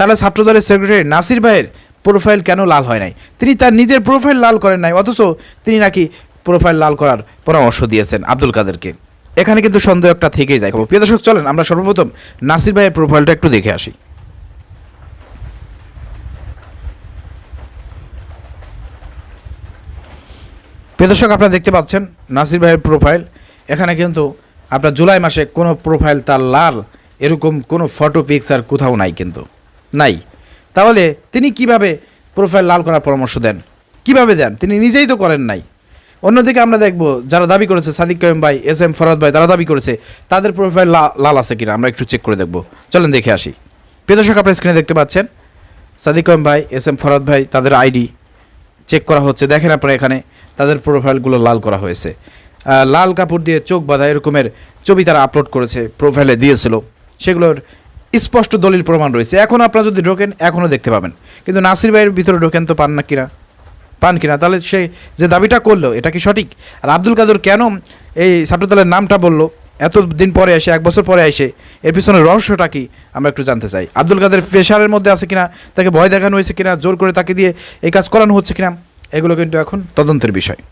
তাহলে ছাত্রদলের সেক্রেটারি নাসির ভাইয়ের প্রোফাইল কেন লাল হয় নাই? তিনি তার নিজের প্রোফাইল লাল করেন নাই, অথচ তিনি নাকি প্রোফাইল লাল করার পরামর্শ দিয়েছেন আব্দুল কাদেরকে। এখানে কিন্তু সন্দেহ একটা থেকেই যায়। প্রিয় দর্শক, চলেন আমরা সর্বপ্রথম নাসির ভাইয়ের প্রোফাইলটা একটু দেখে আসি। প্রিয় দর্শক, আপনারা দেখতে পাচ্ছেন নাসির ভাইয়ের প্রোফাইল এখানে কিন্তু আপনার জুলাই মাসে কোনো প্রোফাইল তার লাল, এরকম কোনো ফটো পিকচার কোথাও নাই কিন্তু। নাই। তাহলে তিনি কীভাবে প্রোফাইল লাল করার পরামর্শ দেন? কীভাবে দেন? তিনি নিজেই তো করেন নাই। অন্যদিকে আমরা দেখব যারা দাবি করেছে, সাদিক কয়েম ভাই, এস এম ফরাদ ভাই, তারা দাবি করেছে, তাদের প্রোফাইল লাল আছে কিনা আমরা একটু চেক করে দেখব। চলেন দেখে আসি। প্রিয় দর্শক, আপনার স্ক্রিনে দেখতে পাচ্ছেন, সাদিক কয়েম ভাই, এস এম ফরাদ ভাই, তাদের আইডি চেক করা হচ্ছে। দেখেন আপনারা এখানে তাদের প্রোফাইলগুলো লাল করা হয়েছে। লাল কাপড় দিয়ে চোখ বাঁধা এরকমের ছবি তারা আপলোড করেছে প্রোফাইলে দিয়েছিল। সেগুলোর স্পষ্ট দলিল প্রমাণ রয়েছে। এখন আপনারা যদি ঢোকেন, এখনও দেখতে পাবেন। কিন্তু নাসির ভাইয়ের ভিতরে ঢোকেন তো পান না কিনা? পান কিনা? তাহলে সে যে দাবিটা করল, এটা কি সঠিক? আর আব্দুল কাদের কেন এই ছাত্রদলের নামটা বলল? এত দিন পরে এসে এক বছর পরে এসে এর পিছনে রহস্যটা কি? আমরা একটু জানতে চাই। আব্দুল কাদের প্রেশারের মধ্যে আছে কিনা? তাকে ভয় দেখানো হয়েছে কিনা? জোর করে তাকে দিয়ে এই কাজ করানো হচ্ছে কিনা? এগুলো কিন্তু এখন তদন্তের বিষয়।